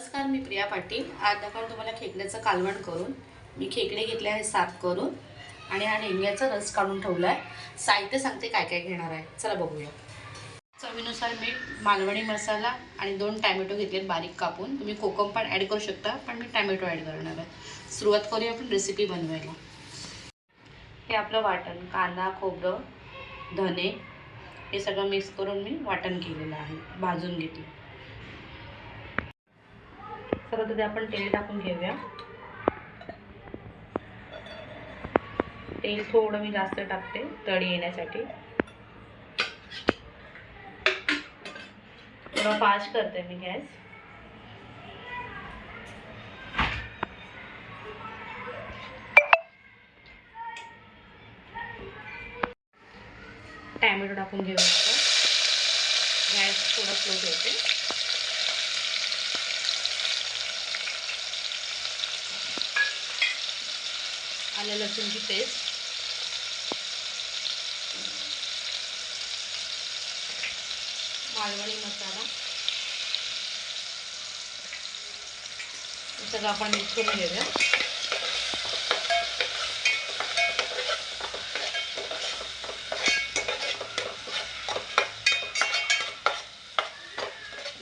नमस्कार मी प्रिया पाटील. आज दाखवून तुम्हाला खेकड्याचं कालवण करून मी खेकडे घेतले आहे साफ करून आणि हा नेमक्याचा रस काढून ठेवला आहे साहित्य सांगते काय काय घेणार आहे. चला बघूया. चवीनुसार मी मालवणी मसाला आणि दोन टॅमॅटो घेतलेत बारीक कापून. तुम्ही कोकम पण ॲड करू शकता पण मी टॅमॅटो ॲड करणार आहे. सुरुवात करूया आपण रेसिपी बनवायला. हे आपलं वाटण. कांदा खोबरं धने हे सगळं मिक्स करून मी वाटण केलेलं आहे. भाजून घेतलं सर्वात आधी आपण तेल टाकून घेऊया. तेल थोडं मी जास्त टाकते तळी येण्यासाठी. थोडं फास्ट करते मी गॅस. टॅमॅटो टाकून घेऊया गॅस थोडा स्लो ठेवते. आलं लसूणची पेस्ट मालवणी मसाला. सगळं आपण मिक्स करून घेऊया.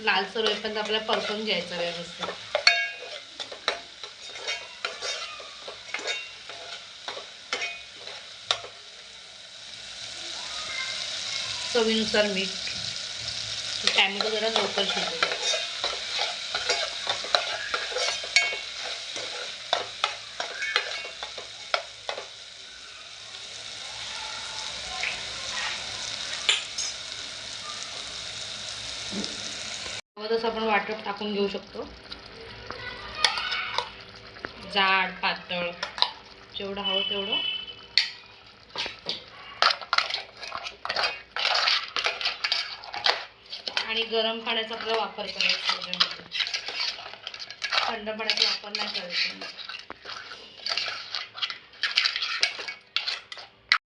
लालसर होईपर्यंत आपल्याला परतून घ्यायचं व्यवस्थित. चवीनुसार मीठ. टॅमॅटो जरा लवकर शिजले तसं आपण वाटप टाकून घेऊ शकतो. जाड पातळ जेवढं हवं तेवढं आणि गरम पाण्याचा आपला वापर करायचा त्याच्यामध्ये. थंड पाण्याचा वापर नाही करायचा.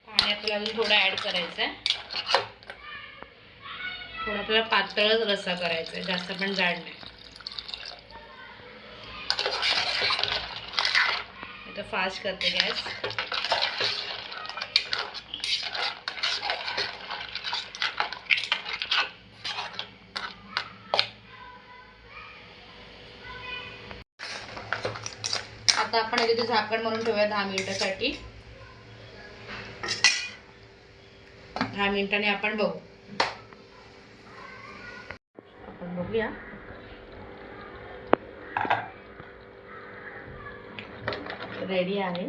पाणी आपल्याला अजून थोडं ॲड करायचं आहे थोडं आपल्याला पातळच रस्सा करायचा आहे जास्त पण जाड नाही. तर फास्ट करते गॅस. आता आपण तिथे झाकण म्हणून ठेवूया दहा मिनिटासाठी. दहा मिनिटांनी आपण बघू. आपण बघूया. रेडी आहे.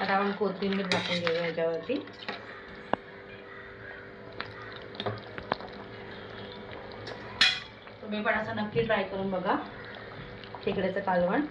आता आपण कोथिंबीर टाकून घेऊया याच्यावरती. तुम्ही पण असं नक्की ट्राय करून बघा. खेकड्याचं कालवण.